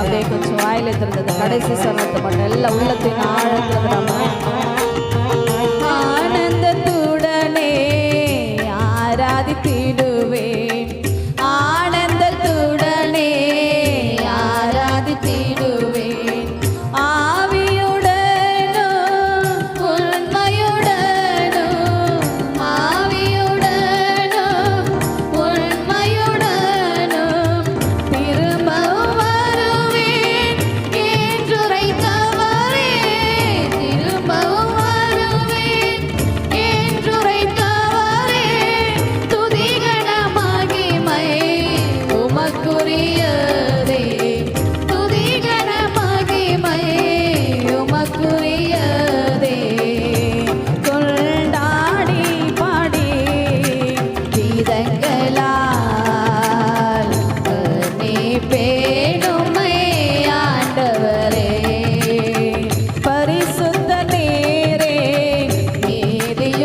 அப்படியே கொஞ்சம் வாயில திறந்தது. கடைசி சமயத்தை மட்டும் எல்லாம் உள்ளத்தின் ஆழத்தில் நம்ம ஆனந்தத்துடனே ஆராதித்திடுவேன். ஆனந்தத்துடனே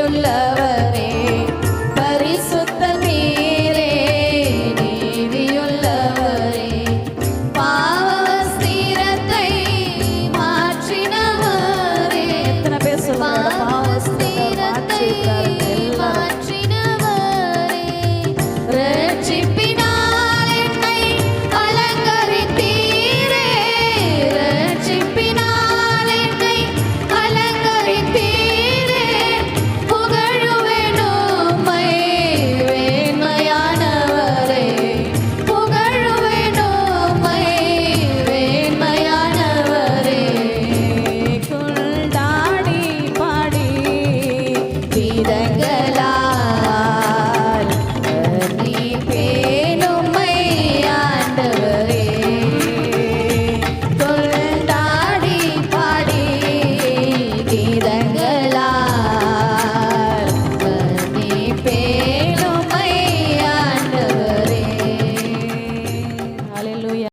உள்ளவர்